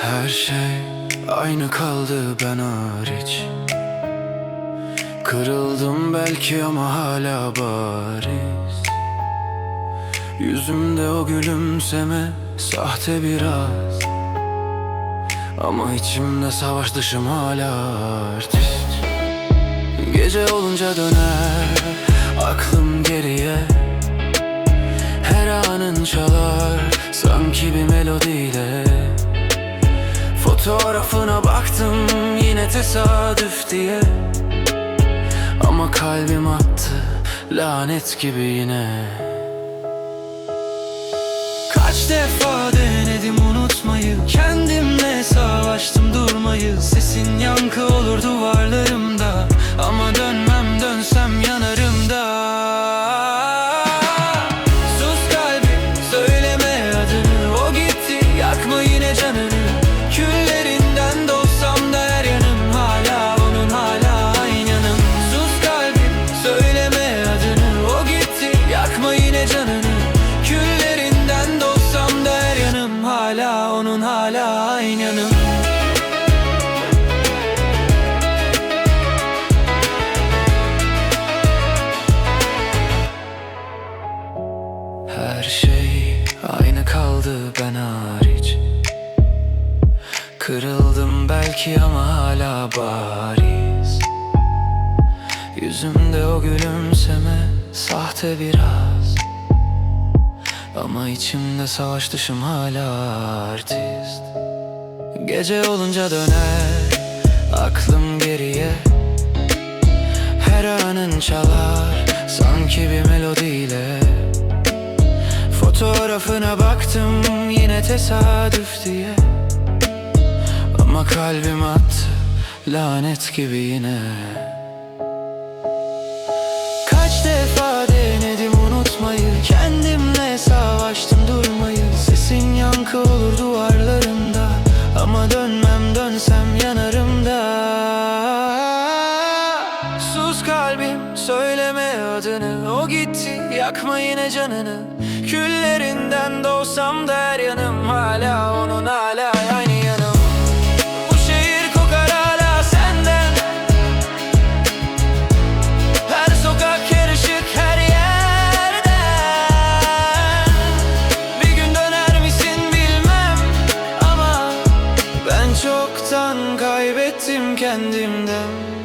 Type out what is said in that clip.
Her şey aynı kaldı ben hariç. Kırıldım belki ama hala bariz. Yüzümde o gülümseme sahte biraz. Ama içimde savaş dışım hala artist. Gece olunca döner aklım geriye. Her anın çalar sanki bir melodiyle Fotoğrafına baktım yine tesadüf diye. Ama kalbim attı lanet gibi yine. Kaç defa denedim unutmayı Kendimle savaştım durmayı. Sesin yankı olur duvarlarımda kaldı ben hariç. Kırıldım belki ama hala bariz. Yüzümde o gülümseme sahte biraz. Ama içimde savaş dışım hala artist. Gece olunca döner aklım geriye. Her anın çalar sanki bir melodiyle Fotoğrafına baktım yine tesadüf diye. Ama kalbim attı lanet gibi yine. Kaç defa denedim unutmayı Kendimle savaştım durmayı. Sesin yankı olur duvarlarımda Susuz kalbim söyleme adını. O gitti yakma yine canını. Küllerinden doğsam da her yanım Hala onun hala aynı yanım. Bu şehir kokar hala senden. Her sokak karışık her yerden. Bir gün döner misin bilmem Ama ben çoktan kaybettim kendimden.